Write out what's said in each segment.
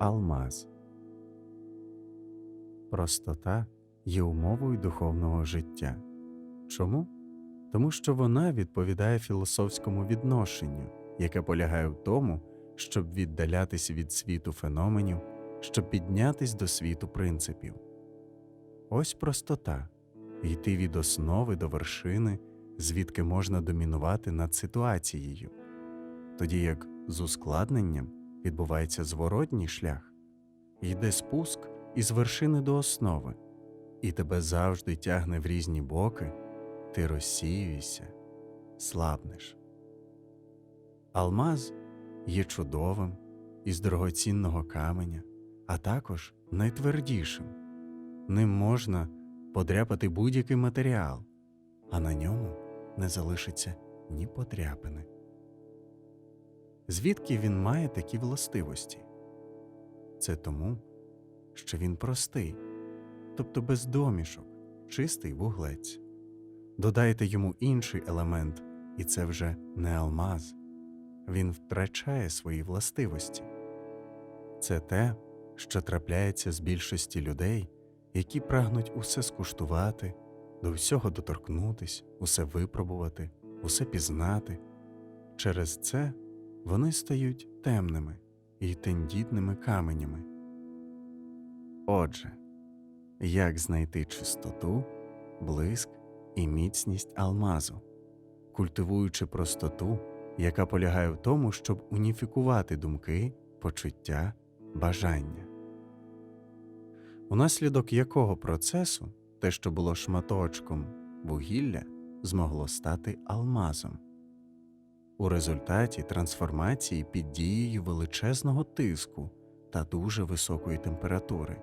Алмаз. Простота є умовою духовного життя. Чому? Тому що вона відповідає філософському відношенню, яке полягає в тому, щоб віддалятись від світу феноменів, щоб піднятись до світу принципів. Ось простота йти від основи до вершини, звідки можна домінувати над ситуацією, тоді як з ускладненням відбувається зворотній шлях, йде спуск із вершини до основи, і тебе завжди тягне в різні боки, ти розсіюєшся, слабнеш. Алмаз є чудовим із дорогоцінного каменя, а також найтвердішим. Ним можна подряпати будь-який матеріал, а на ньому не залишиться ні подряпини. Звідки він має такі властивості? Це тому, що він простий, тобто без домішок, чистий вуглець. Додайте йому інший елемент, і це вже не алмаз, він втрачає свої властивості. Це те, що трапляється з більшості людей, які прагнуть усе скуштувати, до всього доторкнутись, усе випробувати, усе пізнати. Через це вони стають темними і тендітними каменями. Отже, як знайти чистоту, блиск і міцність алмазу, культивуючи простоту, яка полягає в тому, щоб уніфікувати думки, почуття, бажання, унаслідок якого процесу те, що було шматочком вугілля, змогло стати алмазом. У результаті трансформації під дією величезного тиску та дуже високої температури.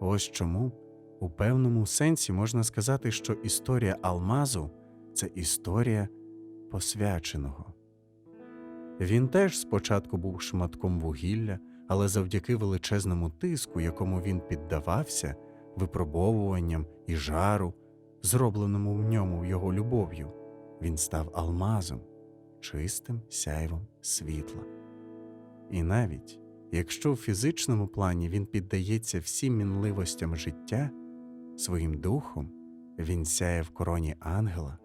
Ось чому у певному сенсі можна сказати, що історія алмазу це історія посвяченого. Він теж спочатку був шматком вугілля, але завдяки величезному тиску, якому він піддавався, випробовуванням і жару, зробленому в ньому його любов'ю, він став алмазом, чистим сяйвом світла. І навіть якщо в фізичному плані він піддається всім мінливостям життя, своїм духом він сяє в короні ангела,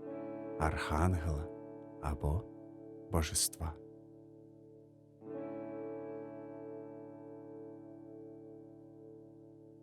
архангела або божества.